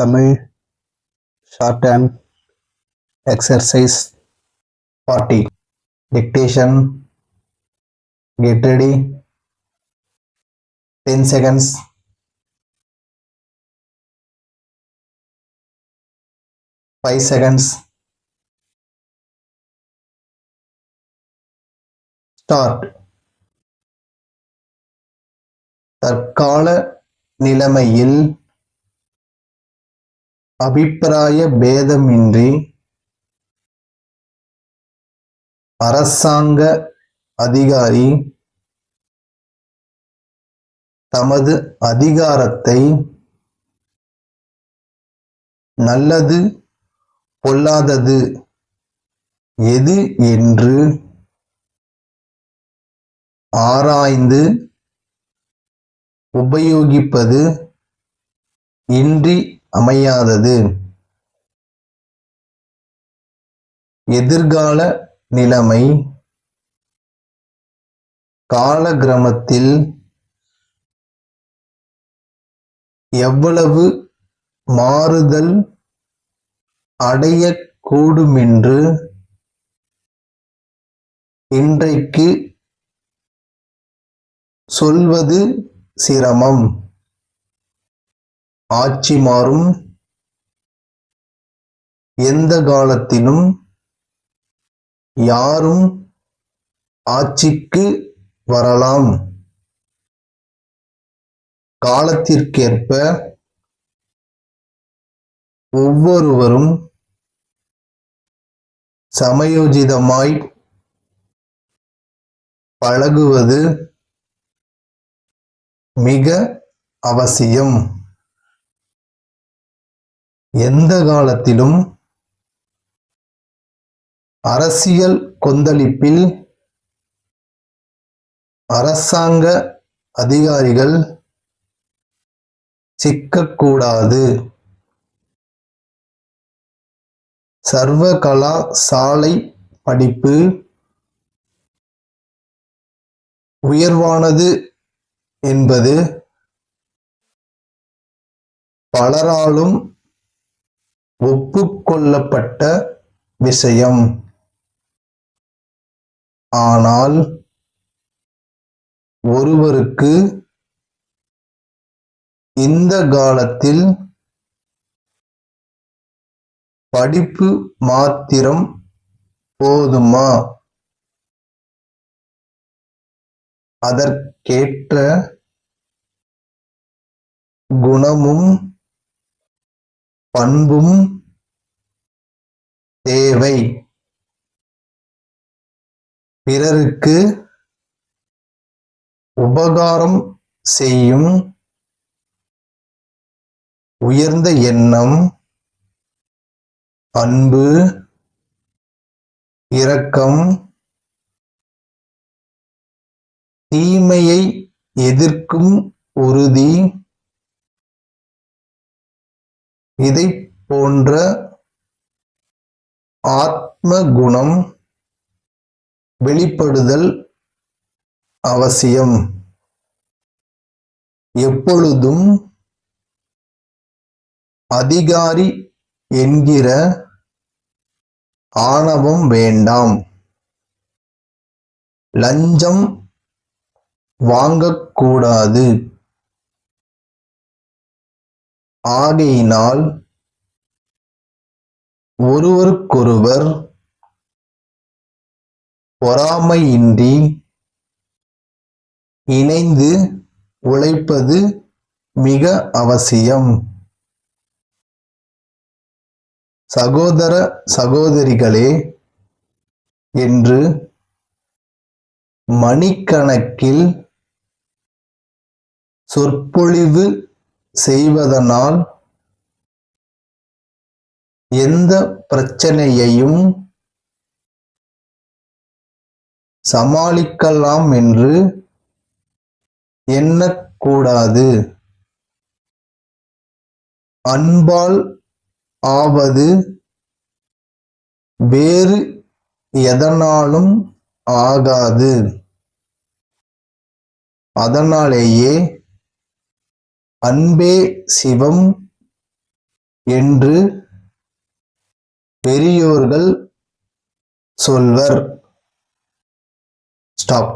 Tamil shorthand exercise 40 dictation get ready 10 seconds five seconds start தற்கால நிலைமையில் அபிப்பிராய பேதமின்றி அரசாங்க அதிகாரி தமது அதிகாரத்தை நல்லது பொல்லாதது எது என்று ஆராய்ந்து உபயோகிப்பது இன்றி அமையாதது. எதிர்கால நிலைமை. காலகிரமத்தில் எவ்வளவு மாறுதல் அடையக்கூடுமென்று இன்றைக்கு சொல்வது சிரமம். ஆட்சி மாறும். எந்த காலத்திலும் யாரும் ஆட்சிக்கு வரலாம். காலத்திற்கேற்ப ஒவ்வொருவரும் சமயோஜிதமாய் பழகுவது மிக அவசியம். எந்த காலத்திலும் அரசியல் கொந்தளிப்பில் அரசாங்க அதிகாரிகள் சிக்கக்கூடாது. சர்வகலா சாலை படிப்பு உயர்வானது என்பது பலராலும் ஒப்புக்கொள்ளப்பட்ட விஷயம். ஆனால் ஒருவருக்கு இந்த காலத்தில் படிப்பு மாத்திரம் போதுமா? அதற்கேற்ற குணமும் பண்பும் தேவை. பிறருக்கு உபகாரம் செய்யும் உயர்ந்த எண்ணம் அன்பு இரக்கம் தீமையை எதிர்க்கும் உறுதி இதை போன்ற ஆத்ம குணம் வெளிப்படுதல் அவசியம். எப்பொழுதும் அதிகாரி என்கிற ஆணவம் வேண்டாம். லஞ்சம் வாங்கக்கூடாது. ஆகையினால் ஒருவருக்கொருவர் பொறாமையின்றி இணைந்து உழைப்பது மிக அவசியம். சகோதர சகோதரிகளே என்று மணிக்கணக்கில் சொற்பொழிவு செய்வதனால் எந்த பிரச்சனையையும் சமாளிக்கலாம் என்று எண்ணக்கூடாது. அன்பால் ஆவது வேறு எதனாலும் ஆகாது. அதனாலேயே அன்பே சிவம் என்று பெரியோர்கள் சொல்வர். ஸ்டாப்